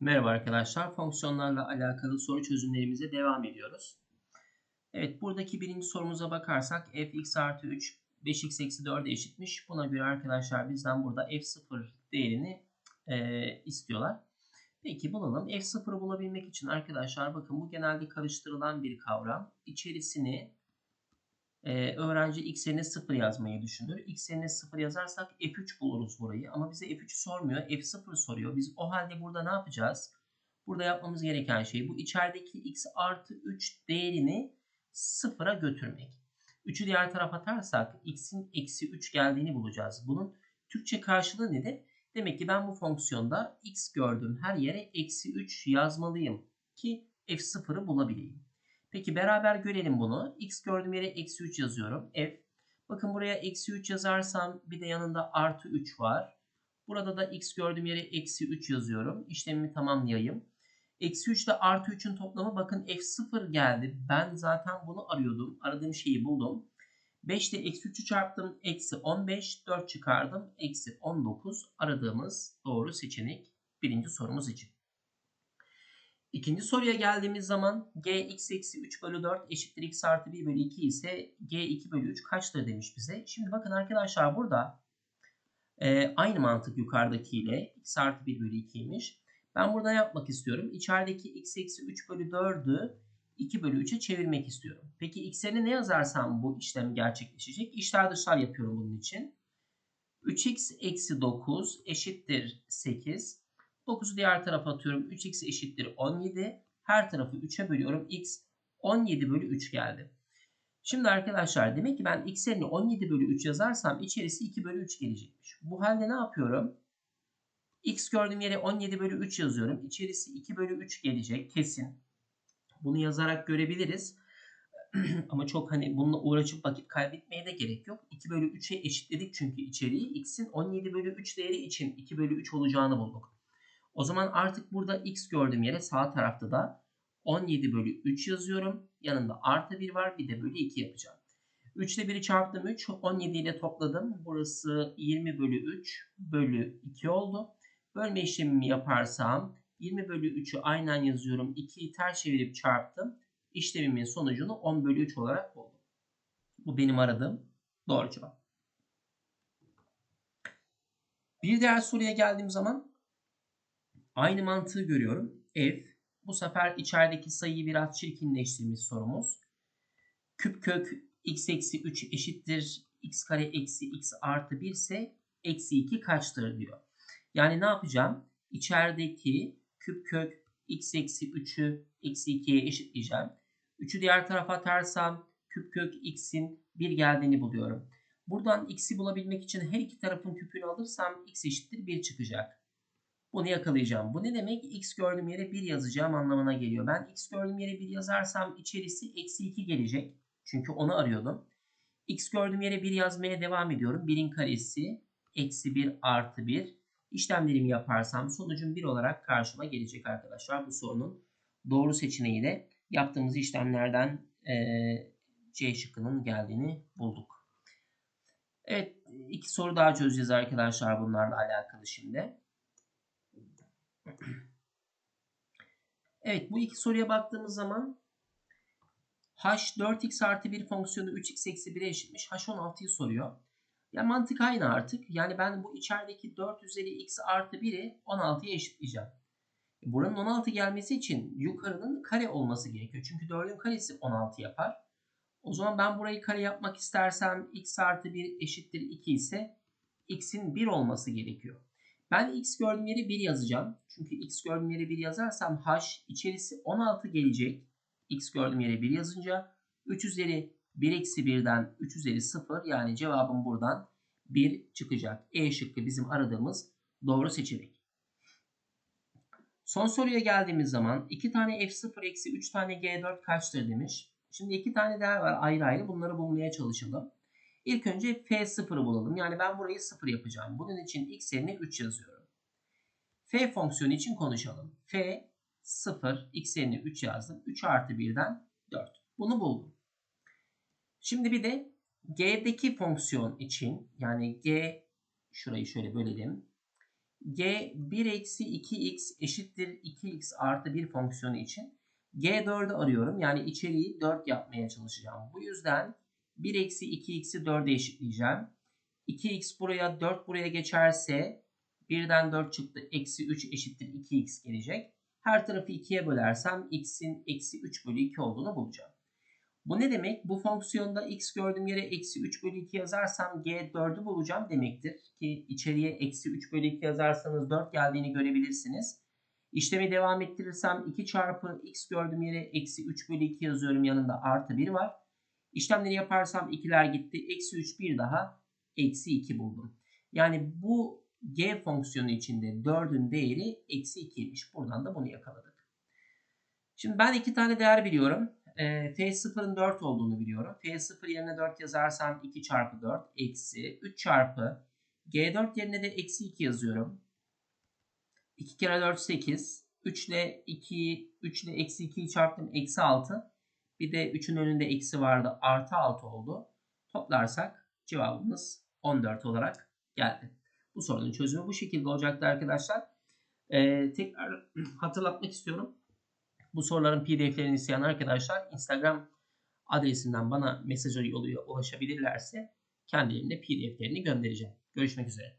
Merhaba arkadaşlar. Fonksiyonlarla alakalı soru çözümlerimize devam ediyoruz. Evet buradaki birinci sorumuza bakarsak fx artı 3 5x eksi 4'e eşitmiş. Buna göre arkadaşlar bizden burada f0 değerini e, istiyorlar. Peki bulalım. f0'ı bulabilmek için arkadaşlar bakın bu genelde karıştırılan bir kavram. İçerisini e, öğrenci x yerine 0 yazmayı düşünür. x yerine 0 yazarsak f3 buluruz burayı. Ama bize f3 sormuyor. f0 soruyor. Biz o halde burada ne yapacağız? Burada yapmamız gereken şey bu içerideki x artı 3 değerini 0'a götürmek. 3'ü diğer tarafa atarsak x'in eksi 3 geldiğini bulacağız. Bunun Türkçe karşılığı nedir? Demek ki ben bu fonksiyonda x gördüğüm her yere eksi 3 yazmalıyım ki f0'ı bulabileyim. Peki beraber görelim bunu. X gördüğüm yere eksi 3 yazıyorum. F. Bakın buraya eksi 3 yazarsam bir de yanında artı 3 var. Burada da x gördüğüm yere eksi 3 yazıyorum. İşlemimi tamamlayayım. Eksi 3 ile artı 3'ün toplamı bakın f0 geldi. Ben zaten bunu arıyordum. Aradığım şeyi buldum. 5 ile eksi 3'ü çarptım. Eksi 15. 4 çıkardım. Eksi 19. Aradığımız doğru seçenek birinci sorumuz için. İkinci soruya geldiğimiz zaman g x eksi 3 bölü 4 eşittir x artı 1 bölü 2 ise g 2 bölü 3 kaçtır demiş bize. Şimdi bakın arkadaşlar burada e, aynı mantık yukarıdakiyle x artı 1 bölü 2'ymiş. Ben burada yapmak istiyorum? İçerideki x eksi 3 bölü 4'ü 2 bölü 3'e çevirmek istiyorum. Peki x'lerine ne yazarsam bu işlem gerçekleşecek? İçler dışlar yapıyorum bunun için. 3x eksi 9 eşittir 8. 9'u diğer tarafa atıyorum. 3x eşittir 17. Her tarafı 3'e bölüyorum. x 17 bölü 3 geldi. Şimdi arkadaşlar demek ki ben x yerine 17 bölü 3 yazarsam içerisi 2 bölü 3 gelecekmiş. Bu halde ne yapıyorum? x gördüğüm yere 17 bölü 3 yazıyorum. İçerisi 2 bölü 3 gelecek kesin. Bunu yazarak görebiliriz. Ama çok hani bununla uğraşıp vakit kaybetmeye de gerek yok. 2 bölü 3'e eşitledik çünkü içeriği. x'in 17 bölü 3 değeri için 2 bölü 3 olacağını bulduk. O zaman artık burada x gördüğüm yere sağ tarafta da 17 bölü 3 yazıyorum. Yanında artı 1 var bir de bölü 2 yapacağım. 3 ile 1'i çarptım 3. 17 ile topladım. Burası 20 bölü 3 bölü 2 oldu. Bölme işlemimi yaparsam 20 bölü 3'ü aynen yazıyorum. 2'yi ters çevirip çarptım. İşlemimin sonucunu 10 bölü 3 olarak buldum. Bu benim aradığım doğru cevap. Bir diğer soruya geldiğim zaman Aynı mantığı görüyorum. F. Bu sefer içerideki sayıyı biraz çirkinleştirmiş sorumuz. Küp kök x eksi 3 eşittir x kare eksi x artı 1 ise eksi 2 kaçtır diyor. Yani ne yapacağım? İçerideki küp kök x eksi 3'ü eksi 2'ye eşitleyeceğim. 3'ü diğer tarafa atarsam küp kök x'in 1 geldiğini buluyorum. Buradan x'i bulabilmek için her iki tarafın küpünü alırsam x eşittir 1 çıkacak. Bunu yakalayacağım. Bu ne demek? X gördüğüm yere 1 yazacağım anlamına geliyor. Ben X gördüğüm yere 1 yazarsam içerisi eksi 2 gelecek. Çünkü onu arıyordum. X gördüğüm yere 1 yazmaya devam ediyorum. 1'in karesi eksi 1 artı 1. İşlemlerimi yaparsam sonucum 1 olarak karşıma gelecek arkadaşlar. Bu sorunun doğru seçeneği de yaptığımız işlemlerden e, C şıkkının geldiğini bulduk. Evet iki soru daha çözeceğiz arkadaşlar bunlarla alakalı şimdi. Evet bu iki soruya baktığımız zaman h 4x artı 1 fonksiyonu 3x eksi 1'e eşitmiş. h 16'yı soruyor. Ya mantık aynı artık. Yani ben bu içerideki 4 üzeri x artı 1'i 16'ya eşitleyeceğim. E, buranın 16 gelmesi için yukarının kare olması gerekiyor. Çünkü 4'ün karesi 16 yapar. O zaman ben burayı kare yapmak istersem x artı 1 eşittir 2 ise x'in 1 olması gerekiyor. Ben x gördüğüm yere 1 yazacağım. Çünkü x gördüğüm yere 1 yazarsam h içerisi 16 gelecek. x gördüğüm yere 1 yazınca 3 üzeri 1 eksi 1'den 3 üzeri 0 yani cevabım buradan 1 çıkacak. E şıkkı bizim aradığımız doğru seçenek. Son soruya geldiğimiz zaman 2 tane f0 eksi 3 tane g4 kaçtır demiş. Şimdi 2 tane değer var ayrı ayrı bunları bulmaya çalışalım. İlk önce f0'ı bulalım. Yani ben burayı 0 yapacağım. Bunun için x yerine 3 yazıyorum. f fonksiyonu için konuşalım. f 0 x yerine 3 yazdım. 3 artı 1'den 4. Bunu buldum. Şimdi bir de g'deki fonksiyon için yani g şurayı şöyle bölelim. G 1 eksi 2x eşittir 2x artı 1 fonksiyonu için G4'ü arıyorum. Yani içeriği 4 yapmaya çalışacağım. Bu yüzden 1 eksi 2x'i 4'e eşitleyeceğim. 2x buraya 4 buraya geçerse 1'den 4 çıktı. Eksi 3 eşittir 2x gelecek. Her tarafı 2'ye bölersem x'in eksi 3 bölü 2 olduğunu bulacağım. Bu ne demek? Bu fonksiyonda x gördüğüm yere eksi 3 bölü 2 yazarsam g4'ü bulacağım demektir. Ki içeriye eksi 3 bölü 2 yazarsanız 4 geldiğini görebilirsiniz. İşlemi devam ettirirsem 2 çarpı x gördüğüm yere eksi 3 bölü 2 yazıyorum. Yanında artı 1 var. İşlemleri yaparsam 2'ler gitti. Eksi 3 bir daha eksi 2 buldum. Yani bu g fonksiyonu içinde 4'ün değeri eksi 2'ymiş. Buradan da bunu yakaladık. Şimdi ben iki tane değer biliyorum. E, F0'ın 4 olduğunu biliyorum. F0 yerine 4 yazarsam 2 çarpı 4 eksi 3 çarpı G4 yerine de eksi 2 yazıyorum. 2 kere 4 8. 3 ile 2 3 ile eksi 2'yi çarptım eksi 6. Bir de 3'ün önünde eksi vardı artı 6 oldu. Toplarsak cevabımız 14 olarak geldi. Bu sorunun çözümü bu şekilde olacaktı arkadaşlar. Ee, tekrar hatırlatmak istiyorum. Bu soruların pdf'lerini isteyen arkadaşlar Instagram adresinden bana mesaj yoluyla ulaşabilirlerse kendilerine pdf'lerini göndereceğim. Görüşmek üzere.